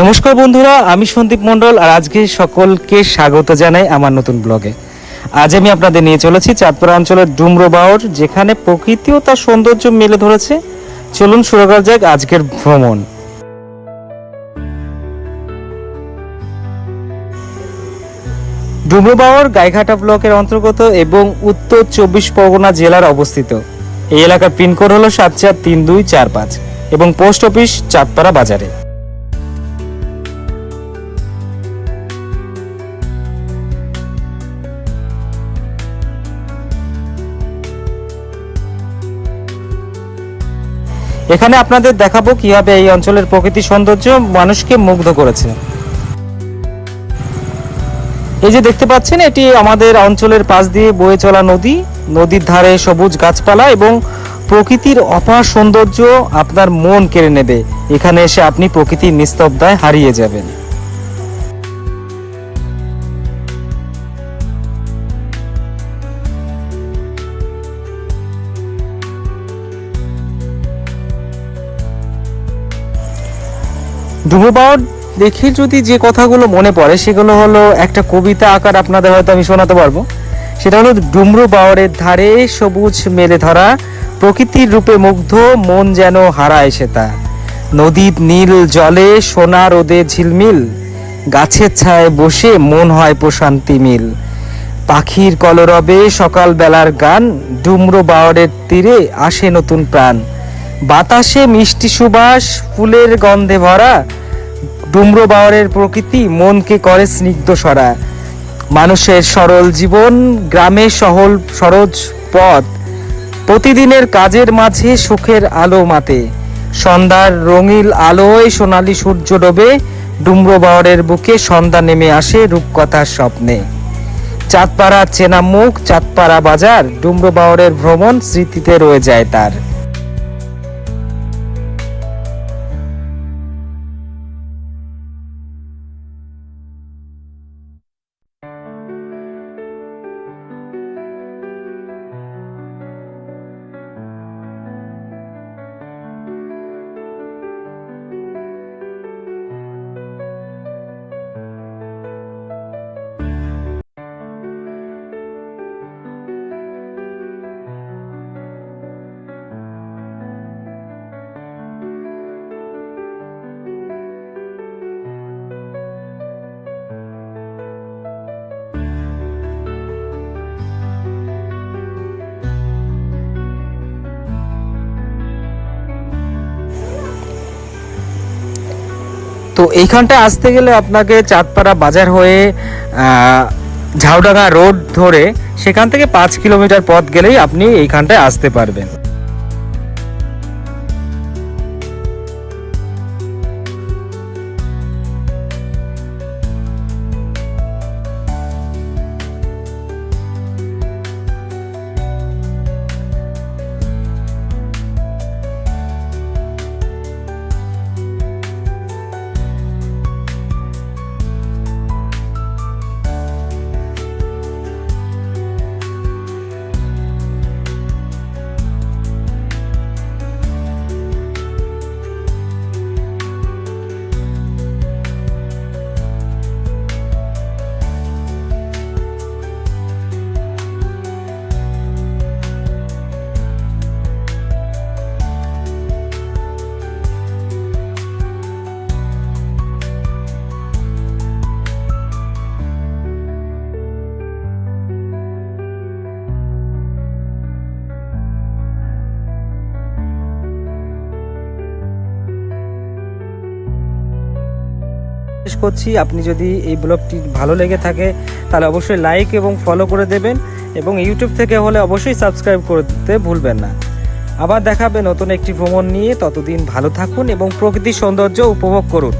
নমস্কার বন্ধুরা, আমি সন্দীপ মণ্ডল আর আজকে সকলকে স্বাগত জানাই আমার নতুন ব্লগে। আজ আমি আপনাদের নিয়ে চলেছি চাঁদপাড়া অঞ্চলের ডুমরো বাওর, যেখানে প্রকৃতি ও তার সৌন্দর্য মেলে ধরেছে। চলুন শুরু করা যাক আজকের ভ্রমণ। ডুমরো বাওর গাইঘাটা ব্লকের অন্তর্গত এবং উত্তর চব্বিশ পরগনা জেলার অবস্থিত। এই এলাকার পিনকোড হলো সাত চার তিন দুই চার পাঁচ এবং পোস্ট অফিস চাঁদপাড়া বাজারে। এখানে আপনাদের দেখাবো কীভাবে এই অঞ্চলের প্রকৃতি সৌন্দর্য মানুষকে মুগ্ধ করেছে। এই যে দেখতে পাচ্ছেন, এটি আমাদের অঞ্চলের পাশ দিয়ে বয়ে চলা নদী। নদীর ধারে সবুজ গাছপালা এবং প্রকৃতির অপার সৌন্দর্য আপনার মন কেড়ে নেবে। এখানে এসে আপনি প্রকৃতির নিস্তব্ধায় হারিয়ে যাবেন। ডুমুবাউর দেখে যদি যে কথাগুলো মনে পড়ে, সেগুলো হলো একটা কবিতা আকার আপনাদের হয়তো আমি শোনাতে পারব। সেটা হলো, ডুমরু বাওয়ারের ধারে সবুজ মেলে ধরা, প্রকৃতির রূপে মুগ্ধ, মন যেন হারায় সে তা নদীর নীল জলে সোনা রোদে ঝিলমিল, গাছের ছায় বসে মন হয় প্রশান্তি মিল। পাখির কলরবে সকাল বেলার গান, ডুমরো বাওয়ারের তীরে আসে নতুন প্রাণ। বাতাসে মিষ্টি সুবাস, ফুলের গন্ধে ভরা ডুমরো বাওয়ারের প্রকৃতি মনকে করে স্নিগ্ধ সরা। মানুষের সরল জীবন, গ্রামে সহল সরজ পথ। প্রতিদিনের কাজের মাঝে সুখের আলো মাতে। সন্ধ্যার রঙিল আলোয় সোনালী সূর্য ডোবে, ডুমরো বাওয়ারের বুকে সন্ধ্যা নেমে আসে রূপকথার স্বপ্নে। চাঁদপাড়া চেনা মুখ চাঁদপাড়া বাজার, ডুমরো বাওয়ারের ভ্রমণ স্মৃতিতে রয়ে যায় তার। তো এইখানটায় আসতে গেলে আপনাকে চাঁদপাড়া বাজার হয়ে ঝাউডাঙা ঝাউডাঙ্গা রোড ধরে সেখান থেকে পাঁচ কিলোমিটার পথ গেলেই আপনি এইখানটায় আসতে পারবেন। শেষ করছি। আপনি যদি এই ব্লগটি ভালো লেগে থাকে, তাহলে অবশ্যই লাইক এবং ফলো করে দেবেন এবং ইউটিউব থেকে হলে অবশ্যই সাবস্ক্রাইব করতে ভুলবেন না। আবার দেখাবে নতুন একটি ভ্রমণ নিয়ে। ততদিন ভালো থাকুন এবং প্রকৃতির সৌন্দর্য উপভোগ করুন।